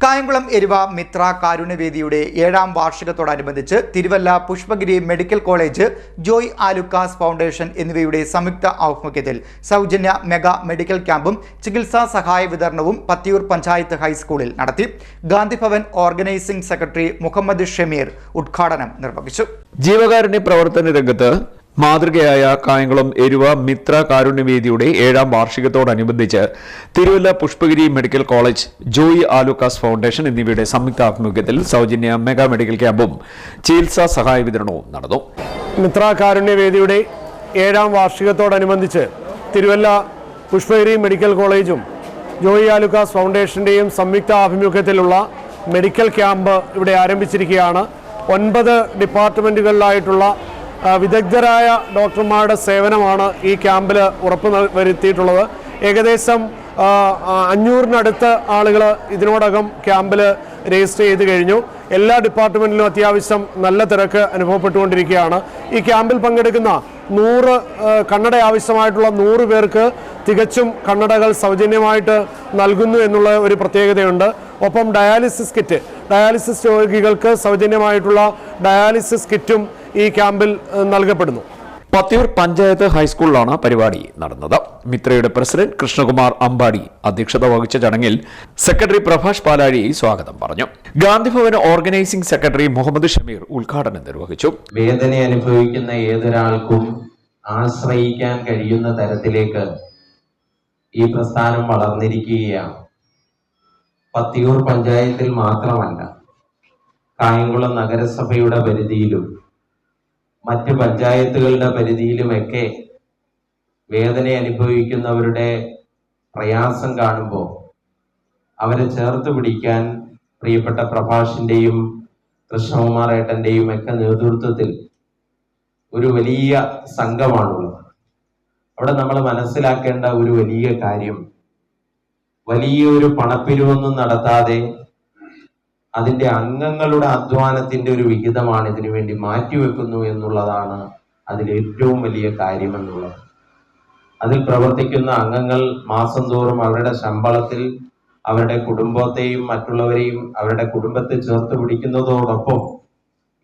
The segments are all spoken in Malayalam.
കായംകുളം എരുവ മിത്ര കാരുണ്യവേദിയുടെ ഏഴാം വാർഷികത്തോടനുബന്ധിച്ച് Thiruvalla Pushpagiri medical college Joy Alukkas foundation എന്നിവയുടെ സംയുക്ത ആഭിമുഖ്യത്തിൽ സൗജന്യ മെഗാ മെഡിക്കൽ ക്യാമ്പും ചികിത്സാ സഹായ വിതരണവും പത്തിയൂർ പഞ്ചായത്ത് ഹൈസ്കൂളിൽ നടത്തി. ഗാന്ധിഭവൻ ഓർഗനൈസിംഗ് സെക്രട്ടറി മുഹമ്മദ് ഷമീർ ഉദ്ഘാടനം നിർവഹിച്ചു. ജീവകാരുണ്യ പ്രവർത്തന രംഗത്ത് മാതൃകയായ കായംകുളം എരുവ മിത്ര കാരുണ്യവേദിയുടെ ഏഴാം വാർഷികത്തോടനുബന്ധിച്ച് Thiruvalla Pushpagiri medical college Joy Alukkas foundation എന്നിവയുടെ സംയുക്ത ആഭിമുഖ്യത്തിൽ സൗജന്യ മെഗാ മെഡിക്കൽ ക്യാമ്പും ചികിത്സാ സഹായ വിതരണവും നടന്നു. മിത്ര കാരുണ്യവേദിയുടെ ഏഴാം വാർഷികത്തോടനുബന്ധിച്ച് തിരുവല്ല പുഷ്പഗിരി മെഡിക്കൽ കോളേജും ജോയി ആലുക്കാസ് ഫൗണ്ടേഷന്റെയും സംയുക്ത ആഭിമുഖ്യത്തിലുള്ള മെഡിക്കൽ ക്യാമ്പ് ഇവിടെ ആരംഭിച്ചിരിക്കുകയാണ്. ഒൻപത് ഡിപ്പാർട്ട്മെന്റുകളിലായിട്ടുള്ള വിദഗ്ധരായ ഡോക്ടർമാരുടെ സേവനമാണ് ഈ ക്യാമ്പിൽ ഉറപ്പ് വരുത്തിയിട്ടുള്ളത്. ഏകദേശം അഞ്ഞൂറിനടുത്ത് ആളുകൾ ഇതിനോടകം ക്യാമ്പിൽ രജിസ്റ്റർ ചെയ്ത് കഴിഞ്ഞു. എല്ലാ ഡിപ്പാർട്ട്മെന്റിലും അത്യാവശ്യം നല്ല തിരക്ക് അനുഭവപ്പെട്ടുകൊണ്ടിരിക്കുകയാണ്. ഈ ക്യാമ്പിൽ പങ്കെടുക്കുന്ന നൂറ് കണ്ണട ആവശ്യമായിട്ടുള്ള നൂറ് പേർക്ക് തികച്ചും കണ്ണടകൾ സൗജന്യമായിട്ട് നൽകുന്നു എന്നുള്ള ഒരു പ്രത്യേകതയുണ്ട്. ഒപ്പം ഡയാലിസിസ് കിറ്റ് ഡയാലിസിസ് രോഗികൾക്ക് സൗജന്യമായിട്ടുള്ള ഡയാലിസിസ് കിറ്റും ഈ ക്യാമ്പിൽ നൽകപ്പെടുന്നു. പത്തിയൂർ പഞ്ചായത്ത് ഹൈസ്കൂളിലാണ് പരിപാടി നടന്നത്. മിത്രയുടെ പ്രസിഡന്റ് കൃഷ്ണകുമാർ അമ്പാടി അധ്യക്ഷത വഹിച്ച ചടങ്ങിൽ സെക്രട്ടറി പ്രഭാഷ് പാലാഴി സ്വാഗതം പറഞ്ഞു. ഗാന്ധിഭവൻ ഓർഗനൈസിംഗ് സെക്രട്ടറി മുഹമ്മദ് ഷമീർ ഉദ്ഘാടനം നിർവഹിച്ചു. വേദന അനുഭവിക്കുന്ന ഏതൊരാൾക്കും ആശ്രയിക്കാൻ കഴിയുന്ന തരത്തിലേക്ക് ഈ പ്രസ്ഥാനം വളർന്നിരിക്കുകയാണ്. പത്തിയൂർ പഞ്ചായത്തിൽ മാത്രമല്ല കായംകുളം നഗരസഭയുടെ പരിധിയിലും മറ്റ് പഞ്ചായത്തുകളുടെ പരിധിയിലുമൊക്കെ വേദന അനുഭവിക്കുന്നവരുടെ പ്രയാസം കാണുമ്പോൾ അവരെ ചേർത്ത് പിടിക്കാൻ പ്രിയപ്പെട്ട പ്രഭാഷിന്റെയും കൃഷ്ണകുമാർ ഏട്ടന്റെയും ഒക്കെ നേതൃത്വത്തിൽ ഒരു വലിയ സംഘമാണുള്ളത്. അവിടെ നമ്മൾ മനസ്സിലാക്കേണ്ട ഒരു വലിയ കാര്യം വലിയൊരു പണപ്പിരിവൊന്നും നടത്താതെ അതിന്റെ അംഗങ്ങളുടെ അധ്വാനത്തിന്റെ ഒരു വിഹിതമാണ് ഇതിനു വേണ്ടി മാറ്റിവെക്കുന്നു എന്നുള്ളതാണ് അതിൽ ഏറ്റവും വലിയ കാര്യമെന്നുള്ളത് അതിൽ പ്രവർത്തിക്കുന്ന അംഗങ്ങൾ മാസം തോറും അവരുടെ ശമ്പളത്തിൽ അവരുടെ കുടുംബത്തെയും മറ്റുള്ളവരെയും അവരുടെ കുടുംബത്തെ ചേർത്ത് പിടിക്കുന്നതോടൊപ്പം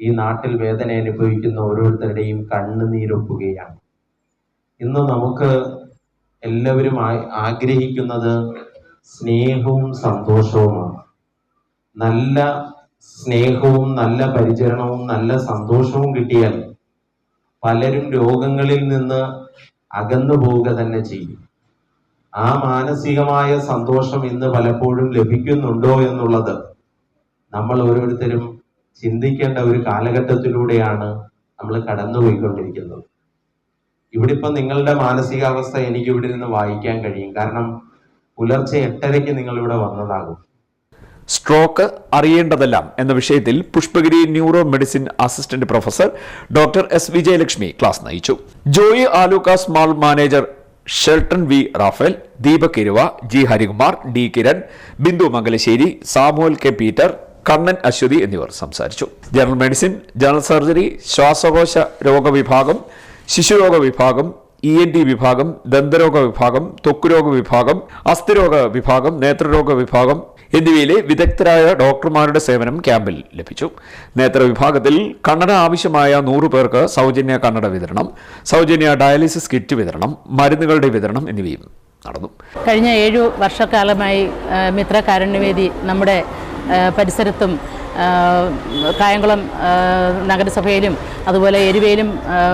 ഈ നാട്ടിൽ വേദന അനുഭവിക്കുന്ന ഓരോരുത്തരുടെയും കണ്ണുനീരൊപ്പുകയാണ് ഇന്ന് നമുക്ക് എല്ലാവരും ആഗ്രഹിക്കുന്നത് സ്നേഹവും സന്തോഷവുമാണ്. നല്ല സ്നേഹവും നല്ല പരിചരണവും നല്ല സന്തോഷവും കിട്ടിയാൽ പലരും രോഗങ്ങളിൽ നിന്ന് അകന്നു പോവുക തന്നെ ചെയ്യും. ആ മാനസികമായ സന്തോഷം ഇന്ന് പലപ്പോഴും ലഭിക്കുന്നുണ്ടോ എന്നുള്ളത് നമ്മൾ ഓരോരുത്തരും ചിന്തിക്കേണ്ട ഒരു കാലഘട്ടത്തിലൂടെയാണ് നമ്മൾ കടന്നുപോയിക്കൊണ്ടിരിക്കുന്നത്. ഇവിടെ ഇപ്പം നിങ്ങളുടെ മാനസികാവസ്ഥ എനിക്ക് ഇവിടെ നിന്ന് വായിക്കാൻ കഴിയും. കാരണം പുലർച്ചെ എട്ടരയ്ക്ക് നിങ്ങൾ ഇവിടെ വന്നതാകും. സ്ട്രോക്ക് അറിയേണ്ടതെല്ലാം എന്ന വിഷയത്തിൽ Pushpagiri neuro medicine assistant professor doctor S Vijayalakshmi class നയിച്ചു. Joy Alukkas mall manager Shelton V Raphael Deepak Iruva G Harikumar D Kiran Bindu Mangalassery Samuel K Peter Kannan Aswathy എന്നിവർ സംസാരിച്ചു. ജനറൽ മെഡിസിൻ ജനറൽ സർജറി ശ്വാസകോശ രോഗവിഭാഗം ശിശുരോഗ വിഭാഗം ഇ എൻ ഡി വിഭാഗം ദന്തരോഗ വിഭാഗം ത്വക്കുരോഗ വിഭാഗം അസ്ഥിരോഗ വിഭാഗം നേത്രരോഗ വിഭാഗം എന്നിവയിലെ വിദഗ്ധരായ ഡോക്ടർമാരുടെ സേവനം ക്യാമ്പിൽ ലഭിച്ചു. നേത്ര വിഭാഗത്തിൽ കണ്ണട ആവശ്യമായ നൂറു പേർക്ക് സൗജന്യ കണ്ണട വിതരണം സൗജന്യ ഡയാലിസിസ് കിറ്റ് വിതരണം മരുന്നുകളുടെ വിതരണം എന്നിവയും നടന്നു. കഴിഞ്ഞ ഏഴു വർഷക്കാലമായി മിത്ര കാരുണ്യവേദി നമ്മുടെ പരിസരത്തും കായംകുളം നഗരസഭയിലും അതുപോലെ എരുവയിലും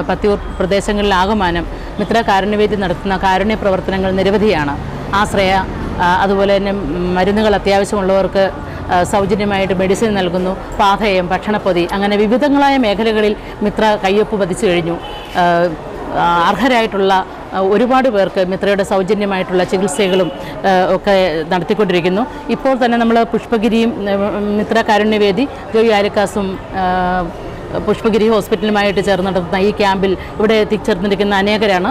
പത്തിയൂർ പ്രദേശങ്ങളിലാകമാനം മിത്ര കാരുണ്യവേദി നടത്തുന്ന കാരുണ്യ പ്രവർത്തനങ്ങൾ നിരവധിയാണ്. ആശ്രയ അതുപോലെ തന്നെ മരുന്നുകൾ അത്യാവശ്യമുള്ളവർക്ക് സൗജന്യമായിട്ട് മെഡിസിൻ നൽകുന്നു പാഥേയം ഭക്ഷണപ്പൊതി അങ്ങനെ വിവിധങ്ങളായ മേഖലകളിൽ മിത്ര കയ്യൊപ്പ് പതിച്ചു കഴിഞ്ഞു. അർഹരായിട്ടുള്ള ഒരുപാട് പേർക്ക് മിത്രയുടെ സൗജന്യമായിട്ടുള്ള ചികിത്സകളും ഒക്കെ നടത്തിക്കൊണ്ടിരിക്കുന്നു. ഇപ്പോൾ തന്നെ നമ്മൾ പുഷ്പഗിരിയും മിത്ര കാരുണ്യവേദി ജോയി ആലിക്കാസും ആ, പുഷ്പഗിരി ഹോസ്പിറ്റലുമായിട്ട് ചേർന്ന് നടത്തുന്ന ഈ ക്യാമ്പിൽ ഇവിടെ എത്തിച്ചേർന്നിരിക്കുന്ന അനേകരാണ്.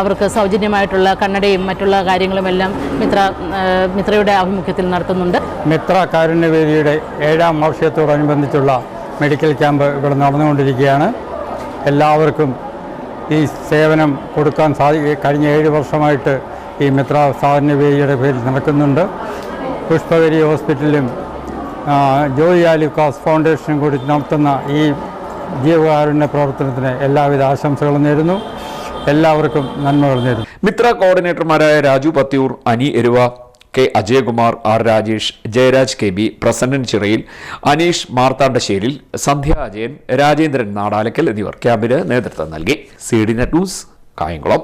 അവർക്ക് സൗജന്യമായിട്ടുള്ള കണ്ണടയും മറ്റുള്ള കാര്യങ്ങളുമെല്ലാം മിത്ര മിത്രയുടെ ആഭിമുഖ്യത്തിൽ നടത്തുന്നുണ്ട്. മിത്ര കാരുണ്യവേദിയുടെ ഏഴാം വർഷത്തോടനുബന്ധിച്ചുള്ള മെഡിക്കൽ ക്യാമ്പ് ഇവിടെ നടന്നുകൊണ്ടിരിക്കുകയാണ്. എല്ലാവർക്കും ഈ സേവനം കൊടുക്കാൻ സാധി കഴിഞ്ഞ ഏഴ് വർഷമായിട്ട് ഈ മിത്ര കാരുണ്യവേദിയുടെ പേരിൽ നടക്കുന്നുണ്ട്. പുഷ്പഗിരി ഹോസ്പിറ്റലിലും ജോയി ആലുക്കാസ് ഫൗണ്ടേഷൻ കൂടി നടത്തുന്ന ഈ ജീവകാരുണ്യ പ്രവർത്തനത്തിന് എല്ലാവിധ ആശംസകളും നേരുന്നു. എല്ലാവർക്കും നന്മകൾ നേരുന്നു. Mitra കോർഡിനേറ്റർമാരായ Raju Pathiyoor Ani Eruva K Ajayakumar R Rajesh Jayaraj K B Prasannan Chirayil Aneesh Marthandasseril Sandhya Ajayan Rajendran Nadalakkal എന്നിവർ ക്യാമ്പിന് നേതൃത്വം നൽകി. C D net news Kayamkulam.